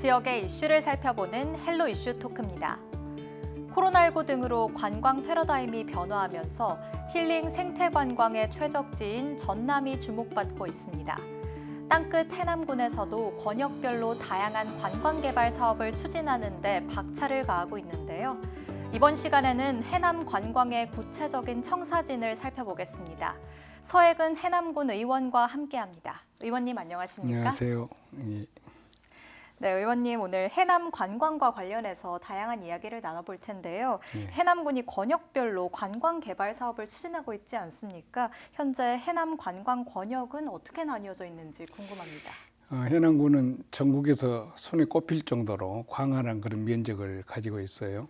지역의 이슈를 살펴보는 헬로 이슈 토크입니다. 코로나19 등으로 관광 패러다임이 변화하면서 힐링 생태 관광의 최적지인 전남이 주목받고 있습니다. 땅끝 해남군에서도 권역별로 다양한 관광 개발 사업을 추진하는 데 박차를 가하고 있는데요. 이번 시간에는 해남 관광의 구체적인 청사진을 살펴보겠습니다. 서해근 해남군 의원과 함께합니다. 의원님 안녕하십니까? 안녕하세요. 예, 네, 의원님 오늘 해남 관광과 관련해서 다양한 이야기를 나눠볼 텐데요. 예. 해남군이 권역별로 관광 개발 사업을 추진하고 있지 않습니까? 현재 해남 관광 권역은 어떻게 나뉘어져 있는지 궁금합니다. 어, 해남군은 전국에서 손에 꼽힐 정도로 광활한 그런 면적을 가지고 있어요.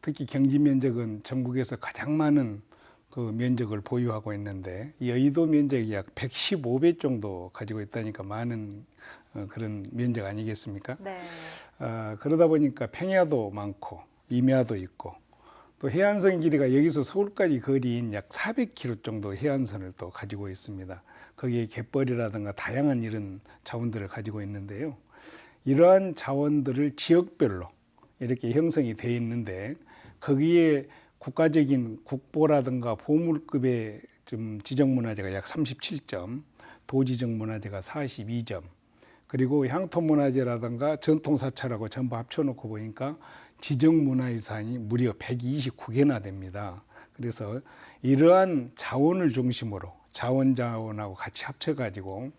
특히 경지 면적은 전국에서 가장 많은 그 면적을 보유하고 있는데 여의도 면적이 약 115배 정도 가지고 있다니까 많은 어, 그런 면적 아니겠습니까? 네, 아, 그러다 보니까 평야도 많고 임야도 있고 또 해안선 길이가 여기서 서울까지 거리인 약 400km 정도 해안선을 또 가지고 있습니다. 거기에 갯벌이라든가 다양한 이런 자원들을 가지고 있는데요. 이러한 자원들을 지역별로 이렇게 형성이 돼 있는데 거기에 국가적인 국보라든가 보물급의 좀 지정문화재가 약 37점, 도지정문화재가 42점, 그리고 향토문화재라든가 전통사찰하고 전부 합쳐놓고 보니까 지정문화유산이 무려 129개나 됩니다. 그래서 이러한 자원을 중심으로 자원자원하고 같이 합쳐가지고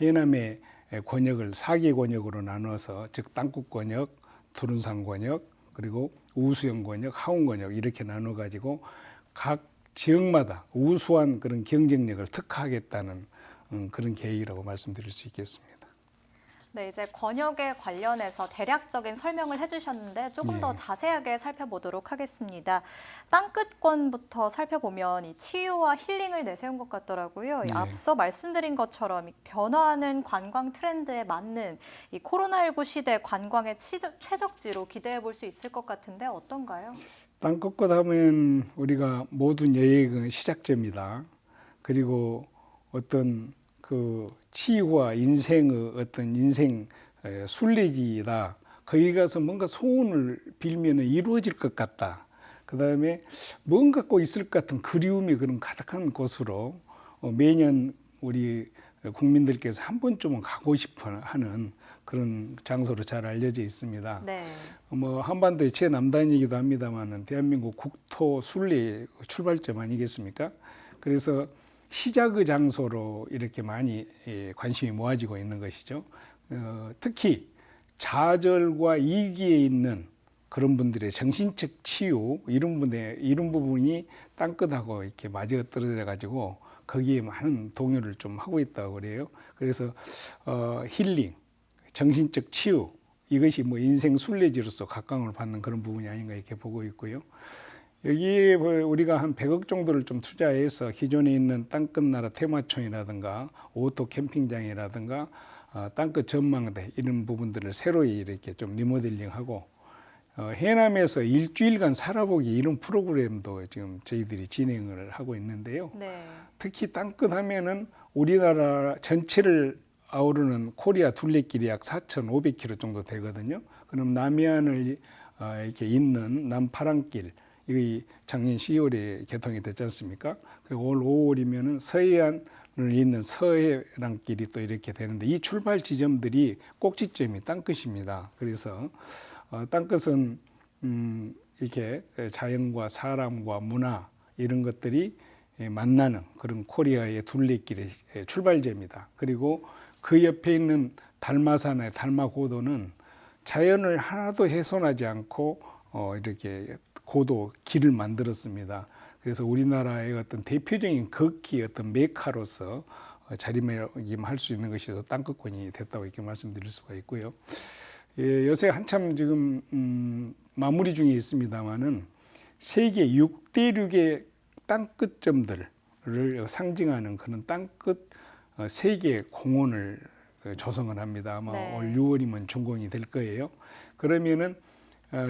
해남의 권역을 4개 권역으로 나눠서 즉 땅끝 권역, 두른산 권역, 그리고 우수영 권역, 하원 권역 이렇게 나눠 가지고 각 지역마다 우수한 그런 경쟁력을 특화하겠다는 음, 그런 계획이라고 말씀드릴 수 있겠습니다. 네 이제 권역에 관련해서 대략적인 설명을 해주셨는데 조금 네. 더 자세하게 살펴보도록 하겠습니다. 땅끝권부터 살펴보면 이 치유와 힐링을 내세운 것 같더라고요. 이 네. 앞서 말씀드린 것처럼 이 변화하는 관광 트렌드에 맞는 이 코로나19 시대 관광의 치적- 최적지로 기대해 볼 수 있을 것 같은데 어떤가요? 땅끝껏 하면 우리가 모든 여행의 시작점이다. 그리고 어떤 그 치유와 인생의 어떤 인생 에, 순례지이다. 거기 가서 뭔가 소원을 빌면 이루어질 것 같다. 그 다음에 뭔가 꼭 있을 것 같은 그리움이 그런 가득한 곳으로 어, 매년 우리 국민들께서 한 번쯤은 가고 싶어 하는 그런 장소로 잘 알려져 있습니다. 네. 뭐 한반도의 최남단이기도 합니다만은 대한민국 국토 순례 출발점 아니겠습니까? 그래서 시작의 장소로 이렇게 많이 예, 관심이 모아지고 있는 것이죠. 어, 특히 좌절과 이기에 있는 그런 분들의 정신적 치유 이런 분의 이런 부분이 땅끝하고 이렇게 맞아 떨어져 가지고 거기에 많은 동요를 좀 하고 있다고 그래요. 그래서 어, 힐링, 정신적 치유 이것이 뭐 인생 순례지로서 각광을 받는 그런 부분이 아닌가 이렇게 보고 있고요. 여기에 뭐 우리가 한 100억 정도를 좀 투자해서 기존에 있는 땅끝 나라 테마촌이라든가 오토 캠핑장이라든가 어, 땅끝 전망대 이런 부분들을 새로이 이렇게 좀 리모델링하고 어, 해남에서 일주일간 살아보기 이런 프로그램도 지금 저희들이 진행을 하고 있는데요. 네. 특히 땅끝 하면은 우리나라 전체를 아우르는 코리아 둘레길이 약 4,500km 정도 되거든요. 그럼 남해안을 어, 이렇게 잇는 남파랑길 이게 작년 10월에 개통이 됐지 않습니까? 그리고 올 5월이면은 서해안을 잇는 서해랑길이 또 이렇게 되는데 이 출발 지점들이 꼭지점이 땅끝입니다. 그래서 어, 땅끝은 음, 이렇게 자연과 사람과 문화 이런 것들이 예, 만나는 그런 코리아의 둘레길의 예, 출발점이다. 그리고 그 옆에 있는 달마산의 달마고도는 자연을 하나도 훼손하지 않고 어, 이렇게 고도 길을 만들었습니다. 그래서 우리나라의 어떤 대표적인 걷기 어떤 메카로서 어, 자리매김할 수 있는 것이 땅끝권이 됐다고 이렇게 말씀드릴 수가 있고요. 예, 요새 한참 지금 음, 마무리 중에 있습니다만은 세계 6대륙의 땅끝점들을 상징하는 그런 땅끝 어, 세계 공원을 어, 조성을 합니다. 아마 네. 올 6월이면 준공이 될 거예요. 그러면은 어,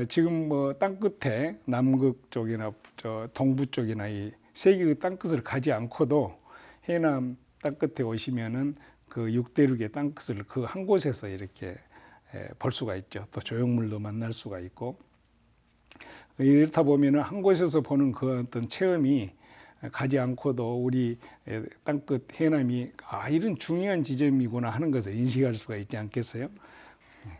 지금 뭐 땅끝에 남극 쪽이나 저 동부 쪽이나 이 세계의 땅끝을 가지 않고도 해남 땅끝에 오시면은 그 육대륙의 땅끝을 그 한 곳에서 이렇게 에, 볼 수가 있죠. 또 조형물도 만날 수가 있고 이렇다 보면은 한 곳에서 보는 그 어떤 체험이 가지 않고도 우리 에, 땅끝 해남이 아 이런 중요한 지점이구나 하는 것을 인식할 수가 있지 않겠어요?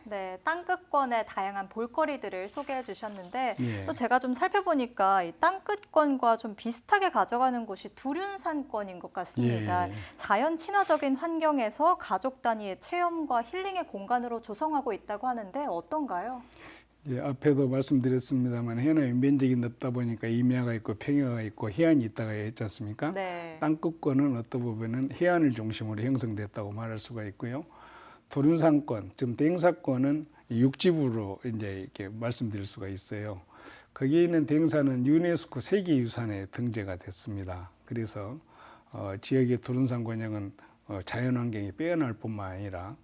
네, 땅끝권의 다양한 볼거리들을 소개해 주셨는데 예. 또 제가 좀 살펴보니까 이 땅끝권과 좀 비슷하게 가져가는 곳이 두륜산권인 것 같습니다. 예. 자연 친화적인 환경에서 가족 단위의 체험과 힐링의 공간으로 조성하고 있다고 하는데 어떤가요? 예, 앞에도 말씀드렸습니다만 해남이 면적이 넓다 보니까 임야가 있고 평야가 있고 해안이 있다가 했지 않습니까? 네. 땅끝권은 어떤 부분은 해안을 중심으로 형성됐다고 말할 수가 있고요. 두른산권, 지금 댕사권은 육지부로 이제 이렇게 말씀드릴 수가 있어요. 거기에 있는 댕사는 유네스코 세계유산에 등재가 됐습니다. 그래서 어, 지역의 권역은 어, 자연환경이 빼어날 뿐만 아니라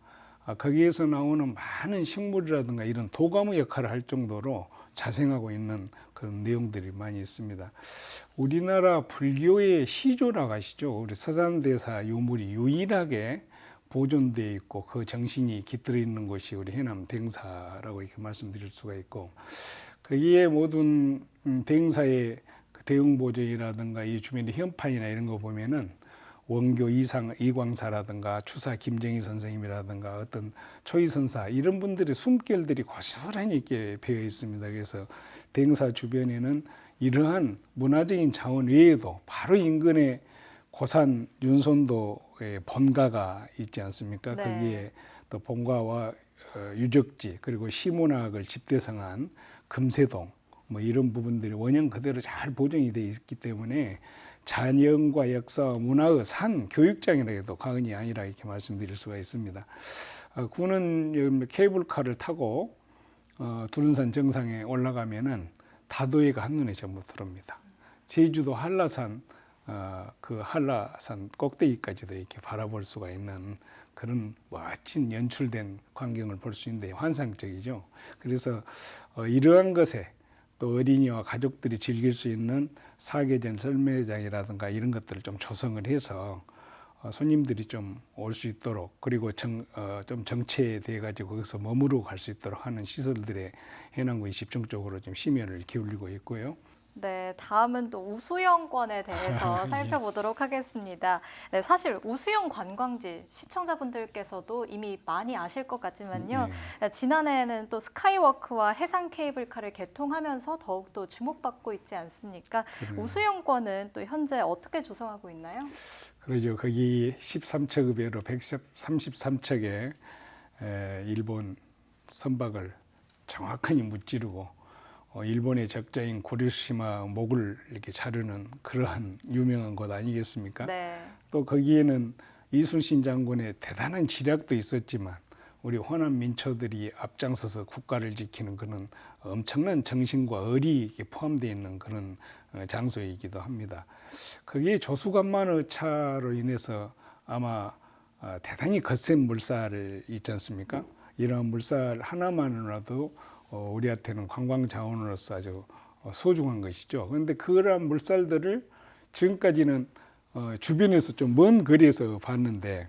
아, 거기에서 나오는 많은 식물이라든가 이런 도가무 역할을 할 정도로 자생하고 있는 그런 내용들이 많이 있습니다. 우리나라 불교의 시조라고 하시죠. 우리 서산대사 유물이 유일하게 보존되어 있고 그 정신이 깃들어 있는 곳이 우리 해남 댕사라고 이렇게 말씀드릴 수가 있고 거기에 모든 음, 댕사의 그 대응 보존이라든가 이 주변의 현판이나 이런 거 보면은 원교 이상 이광사라든가 추사 김정희 선생님이라든가 어떤 초이 선사 이런 분들의 숨결들이 고스란히 이렇게 배어 있습니다. 그래서 댕사 주변에는 이러한 문화적인 자원 외에도 바로 인근에 고산 윤손도의 본가가 있지 않습니까? 네. 거기에 또 본가와 어, 유적지 그리고 시문학을 집대성한 금세동 뭐 이런 부분들이 원형 그대로 잘 보존이 돼 있기 때문에 자연과 역사와 문화의 산 교육장이라 해도 과언이 아니라 이렇게 말씀드릴 수가 있습니다. 어, 군은 케이블카를 타고 어, 두른산 정상에 올라가면은 다도해가 한눈에 전부 들어옵니다. 제주도 한라산 어, 그 한라산 꼭대기까지도 이렇게 바라볼 수가 있는 그런 멋진 연출된 광경을 볼 수 있는데 환상적이죠. 그래서 어, 이러한 것에 또 어린이와 가족들이 즐길 수 있는 사계전 설매장이라든가 이런 것들을 좀 조성을 해서 어, 손님들이 좀 올 수 있도록 그리고 정, 어, 좀 정체돼 가지고 거기서 머무르고 갈 수 있도록 하는 시설들에 해남군이 집중적으로 좀 심혈을 기울이고 있고요. 네, 다음은 또 우수영권에 대해서 예. 살펴보도록 하겠습니다. 네, 사실 우수영 관광지 시청자분들께서도 이미 많이 아실 것 같지만요. 네. 네, 지난해에는 또 스카이워크와 해상 케이블카를 개통하면서 더욱더 주목받고 있지 않습니까? 그래요. 우수영권은 또 현재 어떻게 조성하고 있나요? 그러죠. 거기 13척의배로 133척의 일본 선박을 정확하니 무찌르고 어, 일본의 적자인 고리시마 목을 이렇게 자르는 그러한 유명한 곳 아니겠습니까? 네. 또 거기에는 이순신 장군의 대단한 지략도 있었지만 우리 호남 민초들이 앞장서서 국가를 지키는 그런 엄청난 정신과 의리 포함되어 있는 그런 어, 장소이기도 합니다. 거기에 조수간만의 차로 인해서 아마 어, 대단히 거센 물살 있지 않습니까? 이런 물살 하나만으로도 어, 우리한테는 관광 자원으로서 아주 어, 소중한 것이죠. 그런데 그러한 물살들을 지금까지는 어, 주변에서 좀 먼 거리에서 봤는데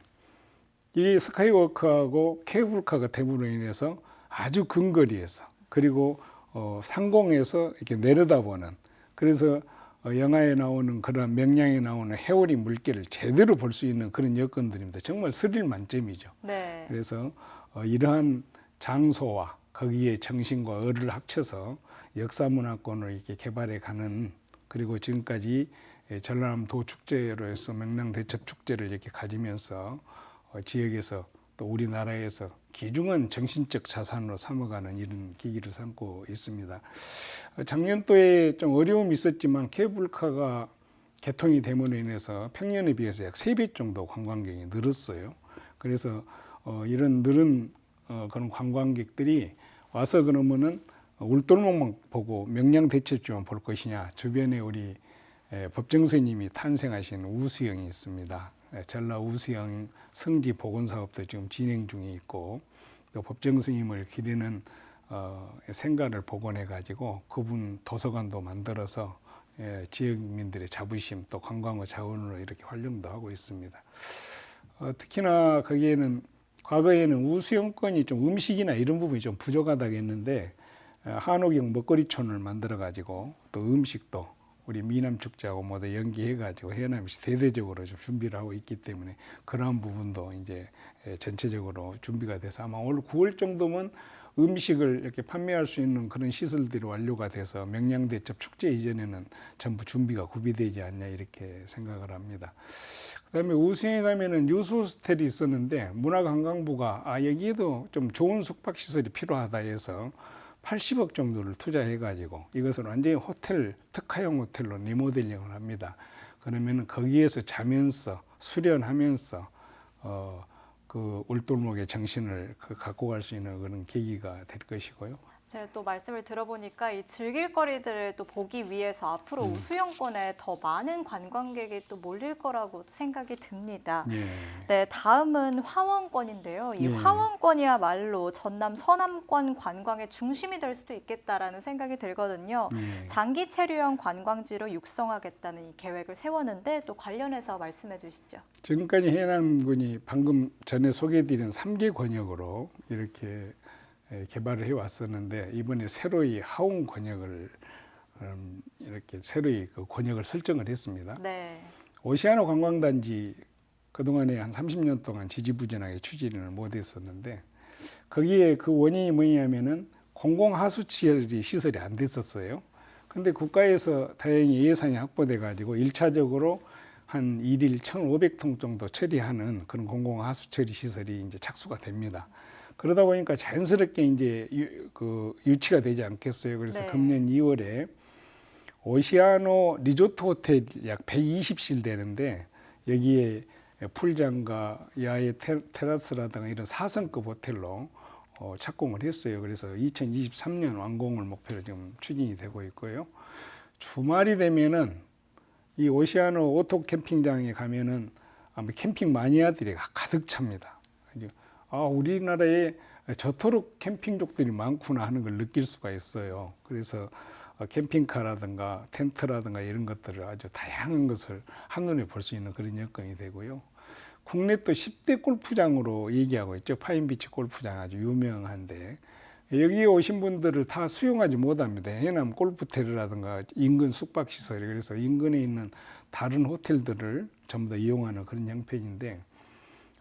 이 스카이워크하고 케이블카가 됨으로 인해서 아주 근거리에서 그리고 어, 상공에서 이렇게 내려다보는 그래서 어, 영화에 나오는 그런 명량에 나오는 해오리 물길을 제대로 볼 수 있는 그런 여건들입니다. 정말 스릴 만점이죠. 네. 그래서 어, 이러한 장소와 거기에 정신과 의를 합쳐서 역사 문화권을 이렇게 개발해 가는 그리고 지금까지 예, 전라남 도축제로 해서 명랑 대첩 축제를 이렇게 가지면서 어, 지역에서 또 우리나라에서 귀중한 정신적 자산으로 삼아가는 이런 계기를 삼고 있습니다. 어, 작년도에 좀 어려움이 있었지만 케이블카가 개통이 됨으로 인해서 평년에 비해서 약세배 정도 관광객이 늘었어요. 그래서 어, 이런 늘은 어, 그런 관광객들이 와서 그러면은 울돌목만 보고 명량 대첩지만 볼 것이냐 주변에 우리 에, 법정 스님이 탄생하신 우수영이 있습니다. 에, 전라 우수영 성지 복원 사업도 지금 진행 중에 있고 또 법정 스님을 기리는 어, 생가를 복원해 가지고 그분 도서관도 만들어서 예, 지역민들의 자부심 또 관광의 자원으로 이렇게 활용도 하고 있습니다. 어, 특히나 거기에는 과거에는 우수영권이 좀 음식이나 이런 부분이 좀 부족하다고 했는데 어, 한옥형 먹거리촌을 만들어 가지고 또 음식도 우리 미남 축제하고 모두 연기해 가지고 해남시 대대적으로 좀 준비를 하고 있기 때문에 그러한 부분도 이제 예, 전체적으로 준비가 돼서 아마 올 9월 정도면 음식을 이렇게 판매할 수 있는 그런 시설들이 완료가 돼서 명량대첩 축제 이전에는 전부 준비가 구비되지 않냐 이렇게 생각을 합니다. 그다음에 우승에 가면은 유수 호스텔이 있었는데 문화관광부가 아 여기에도 좀 좋은 숙박 시설이 필요하다 해서 80억 정도를 투자해 가지고 이것을 완전히 호텔 특화형 호텔로 리모델링을 합니다. 그러면은 거기에서 자면서 수련하면서 어 그 울돌목의 정신을 그 갖고 갈 수 있는 그런 계기가 될 것이고요. 제가 또 말씀을 들어보니까 이 즐길 거리들을 또 보기 위해서 앞으로 음. 우수영권에 더 많은 관광객이 또 몰릴 거라고 생각이 듭니다. 예. 네, 다음은 화원권인데요. 이 예. 화원권이야말로 전남 서남권 관광의 중심이 될 수도 있겠다라는 생각이 들거든요. 예. 장기 체류형 관광지로 육성하겠다는 이 계획을 세웠는데 또 관련해서 말씀해 주시죠. 지금까지 해남군이 방금 전에 소개해드린 3개 권역으로 이렇게 에, 개발을 해 왔었는데 이번에 새로이 하원 권역을 음, 이렇게 새로이 그 권역을 설정을 했습니다. 네. 오시아노 관광단지 그동안에 한 30년 동안 지지부진하게 추진을 못했었는데 거기에 그 원인이 뭐냐면은 공공하수처리 시설이 안 됐었어요. 근데 국가에서 다행히 예산이 확보돼 가지고 일차적으로 한 일일 1,500통 정도 처리하는 그런 공공하수처리 시설이 이제 착수가 됩니다. 그러다 보니까 자연스럽게 이제 유, 그 유치가 되지 않겠어요. 그래서 네. 금년 2월에 오시아노 리조트 호텔 약 120실 되는데 여기에 풀장과 야외 테, 테라스라든가 이런 4성급 호텔로 어, 착공을 했어요. 그래서 2023년 완공을 목표로 지금 추진이 되고 있고요. 주말이 되면은 이 오시아노 오토 캠핑장에 가면은 아마 캠핑 마니아들이 가득 찹니다. 아 우리나라에 저토록 캠핑족들이 많구나 하는 걸 느낄 수가 있어요. 그래서 어, 캠핑카라든가 텐트라든가 이런 것들을 아주 다양한 것을 한눈에 볼 수 있는 그런 여건이 되고요. 국내 또 10대 골프장으로 얘기하고 있죠. 파인비치 골프장 아주 유명한데 여기에 오신 분들을 다 수용하지 못합니다. 해남 골프텔이라든가 인근 숙박시설이 그래서 인근에 있는 다른 호텔들을 전부 다 이용하는 그런 형편인데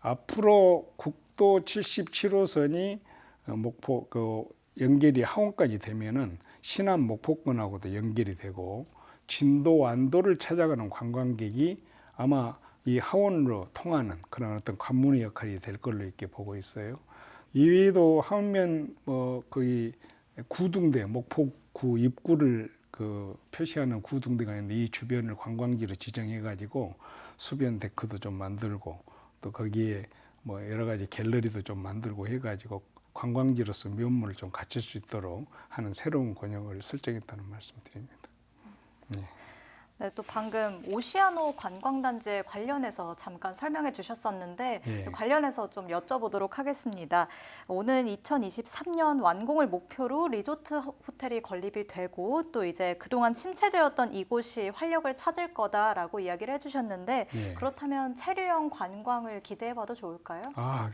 앞으로 국 도 77호선이 어, 목포 그 연결이 하원까지 되면은 신안 목포권하고도 연결이 되고 진도 완도를 찾아가는 관광객이 아마 이 하원으로 통하는 그런 어떤 관문의 역할이 될 걸로 이렇게 보고 있어요. 이외에도 하원면 뭐 거의 구둥대 목포구 입구를 그 표시하는 구둥대가 있는데 이 주변을 관광지로 지정해 가지고 수변 데크도 좀 만들고 또 거기에 뭐 여러 가지 갤러리도 좀 만들고 해 가지고 관광지로서 면모를 좀 갖출 수 있도록 하는 새로운 권역을 설정했다는 말씀드립니다. 네, 또 방금 오시아노 관광단지에 관련해서 잠깐 설명해 주셨었는데 예. 관련해서 좀 여쭤보도록 하겠습니다. 오는 2023년 완공을 목표로 리조트 호텔이 건립이 되고 또 이제 그동안 침체되었던 이곳이 활력을 찾을 거다라고 이야기를 해주셨는데 예. 그렇다면 체류형 관광을 기대해봐도 좋을까요? 아,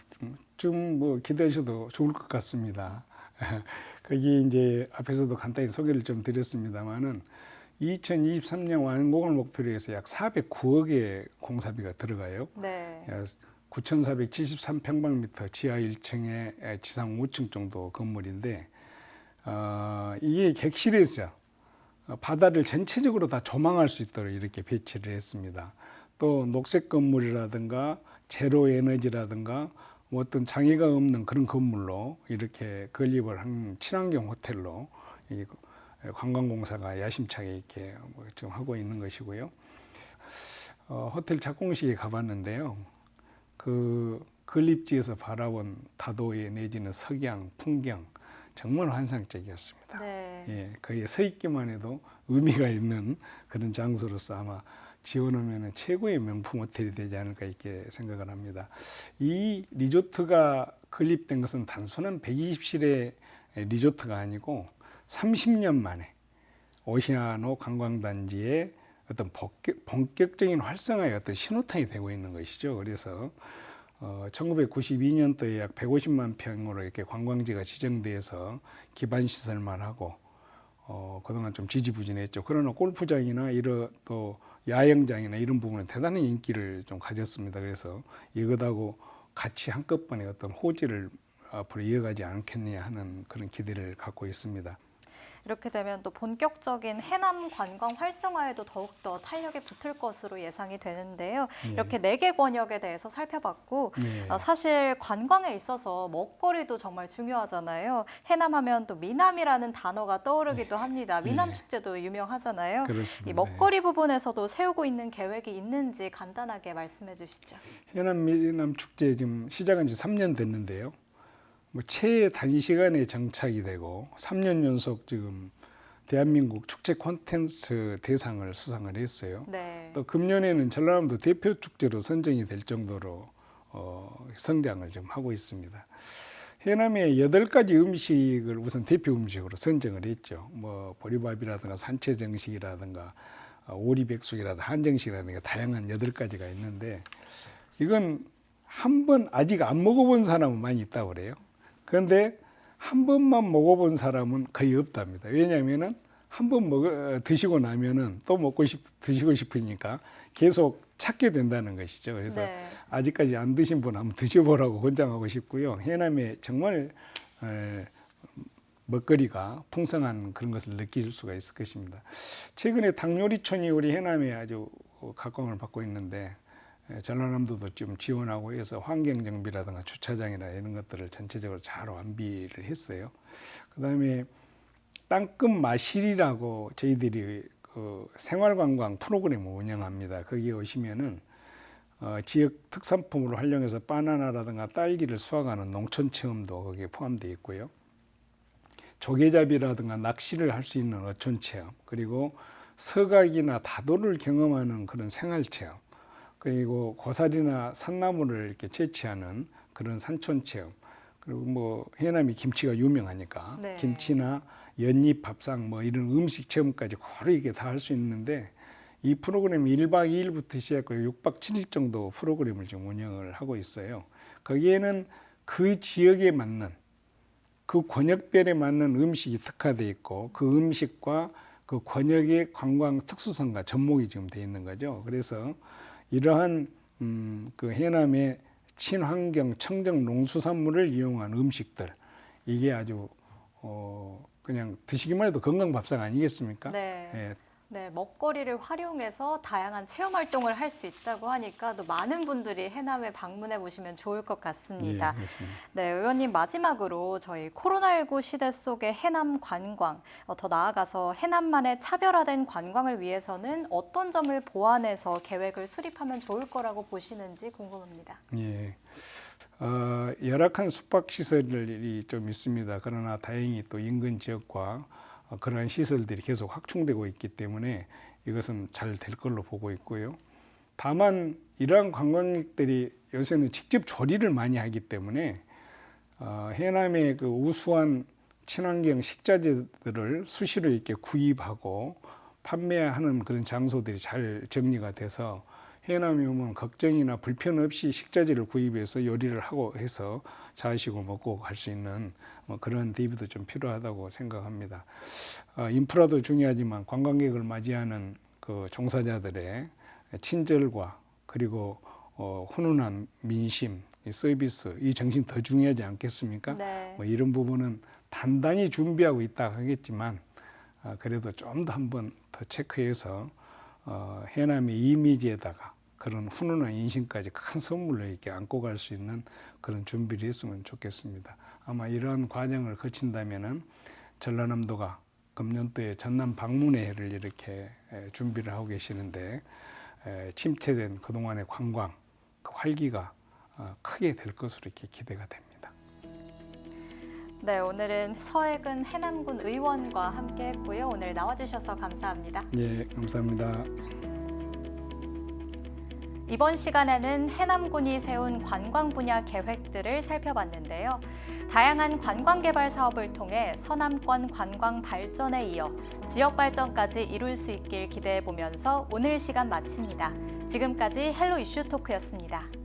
좀 뭐 기대하셔도 좋을 것 같습니다. 거기 이제 앞에서도 간단히 소개를 좀 드렸습니다만은 2023년 완공을 목표로 해서 약 409억의 공사비가 들어가요. 네. 9,473평방미터 지하 1층에 지상 5층 정도 건물인데 어, 이게 객실에서 어, 바다를 전체적으로 다 조망할 수 있도록 이렇게 배치를 했습니다. 또 녹색 건물이라든가 제로 에너지라든가 뭐 어떤 장애가 없는 그런 건물로 이렇게 건립을 한 친환경 호텔로 이 관광공사가 야심차게 이렇게 뭐 지금 하고 있는 것이고요. 어, 호텔 착공식에 가봤는데요. 그 건립지에서 바라본 다도해 내지는 석양, 풍경 정말 환상적이었습니다. 네. 예, 거기에 서 있기만 해도 의미가 있는 그런 장소로서 아마 지어놓으면 최고의 명품 호텔이 되지 않을까 이렇게 생각을 합니다. 이 리조트가 건립된 것은 단순한 120실의 리조트가 아니고 30년 만에 오시아노 관광단지의 어떤 본격, 본격 적인 활성화의 어떤 신호탄이 되고 있는 것이죠. 그래서 어, 1992년도에 약 150만 평으로 이렇게 관광지가 지정돼서 기반 시설만 하고 어, 그동안 좀 지지부진했죠. 그러나 골프장이나 이런 또 야영장이나 이런 부분은 대단히 인기를 좀 가졌습니다. 그래서 이것하고 같이 한꺼번에 어떤 호지를 앞으로 이어가지 않겠느냐 하는 그런 기대를 갖고 있습니다. 이렇게 되면 또 본격적인 해남 관광 활성화에도 더욱더 탄력이 붙을 것으로 예상이 되는데요. 예. 이렇게 네 개 권역에 대해서 살펴봤고 네. 어, 사실 관광에 있어서 먹거리도 정말 중요하잖아요. 해남하면 또 미남이라는 단어가 떠오르기도 합니다. 미남 네. 축제도 유명하잖아요. 그렇습니다. 이 먹거리 부분에서도 세우고 있는 계획이 있는지 간단하게 말씀해 주시죠. 해남 미남 축제 지금 시작한 지 3년 됐는데요. 뭐 최 단시간에 정착이 되고 3년 연속 지금 대한민국 축제 콘텐츠 대상을 수상을 했어요. 네. 또 금년에는 전라남도 대표 축제로 선정이 될 정도로 어, 성장을 좀 하고 있습니다. 해남의 여덟 가지 음식을 우선 대표 음식으로 선정을 했죠. 뭐 보리밥이라든가 산채 정식이라든가 어, 오리백숙이라든가 한정식이라든가 다양한 여덟 가지가 있는데 이건 한 번 아직 안 먹어본 사람은 많이 있다고 그래요. 그런데 한 번만 먹어본 사람은 거의 없답니다. 왜냐하면은 한 번 먹어 드시고 나면은 또 먹고 싶 드시고 싶으니까 계속 찾게 된다는 것이죠. 그래서 네. 아직까지 안 드신 분 한번 드셔보라고 권장하고 싶고요. 해남에 정말 에, 먹거리가 풍성한 그런 것을 느낄 수가 있을 것입니다. 최근에 닭요리촌이 우리 해남에 아주 각광을 받고 있는데 에, 전라남도도 좀 지원하고 해서 환경 정비라든가 주차장이나 이런 것들을 전체적으로 잘 완비를 했어요. 그다음에 땅끝 마실이라고 저희들이 그 생활관광 프로그램을 운영합니다. 거기에 오시면은 어, 지역 특산품으로 활용해서 바나나라든가 딸기를 수확하는 농촌 체험도 거기에 포함되어 있고요. 조개잡이라든가 낚시를 할 수 있는 어촌 체험, 그리고 서각이나 다도를 경험하는 그런 생활 체험, 그리고 고사리나 산나물을 이렇게 채취하는 그런 산촌 체험, 그리고 뭐 해남이 김치가 유명하니까 네. 김치나 연잎 밥상 뭐 이런 음식 체험까지 고루 이게 다 할 수 있는데 이 프로그램이 1박 2일부터 시작하고 6박 7일 정도 프로그램을 지금 운영을 하고 있어요. 거기에는 그 지역에 맞는 그 권역별에 맞는 음식이 특화돼 있고 그 음식과 그 권역의 관광 특수성과 접목이 지금 돼 있는 거죠. 그래서 이러한 음, 그 해남의 친환경 청정 농수산물을 이용한 음식들 이게 아주 어 그냥 드시기만 해도 건강 밥상 아니겠습니까? 네. 예, 네, 먹거리를 활용해서 다양한 체험 활동을 할 수 있다고 하니까 또 많은 분들이 해남에 방문해 보시면 좋을 것 같습니다. 예, 그렇습니다. 네, 의원님 마지막으로 저희 코로나19 시대 속의 해남 관광, 어, 더 나아가서 해남만의 차별화된 관광을 위해서는 어떤 점을 보완해서 계획을 수립하면 좋을 거라고 보시는지 궁금합니다. 예. 어, 열악한 숙박 시설이 좀 있습니다. 그러나 다행히 또 인근 지역과 어, 그러한 시설들이 계속 확충되고 있기 때문에 이것은 잘 될 걸로 보고 있고요. 다만 이러한 관광객들이 요새는 직접 조리를 많이 하기 때문에 어, 해남의 그 우수한 친환경 식자재들을 수시로 이렇게 구입하고 판매하는 그런 장소들이 잘 정리가 돼서 해남에 오면 걱정이나 불편 없이 식자재를 구입해서 요리를 하고 해서 자시고 먹고 갈 수 있는 뭐 그런 대비도 좀 필요하다고 생각합니다. 어, 인프라도 중요하지만 관광객을 맞이하는 그 종사자들의 친절과 그리고 어, 훈훈한 민심, 이 서비스, 이 정신 더 중요하지 않겠습니까? 네. 뭐 이런 부분은 단단히 준비하고 있다 하겠지만 아, 그래도 좀 더 한번 더 체크해서 어, 해남의 이미지에다가 그런 훈훈한 인심까지 큰 선물로 이렇게 안고 갈 수 있는 그런 준비를 했으면 좋겠습니다. 아마 이러한 과정을 거친다면은 전라남도가 금년도에 전남 방문회를 이렇게 에, 준비를 하고 계시는데 에, 침체된 그동안의 관광 그 활기가 어, 크게 될 것으로 이렇게 기대가 됩니다. 네, 오늘은 서해근 해남군 의원과 함께 했고요. 오늘 나와주셔서 감사합니다. 예, 감사합니다. 이번 시간에는 해남군이 세운 관광 분야 계획들을 살펴봤는데요. 다양한 관광 개발 사업을 통해 서남권 관광 발전에 이어 지역 발전까지 이룰 수 있길 기대해 보면서 오늘 시간 마칩니다. 지금까지 헬로 이슈 토크였습니다.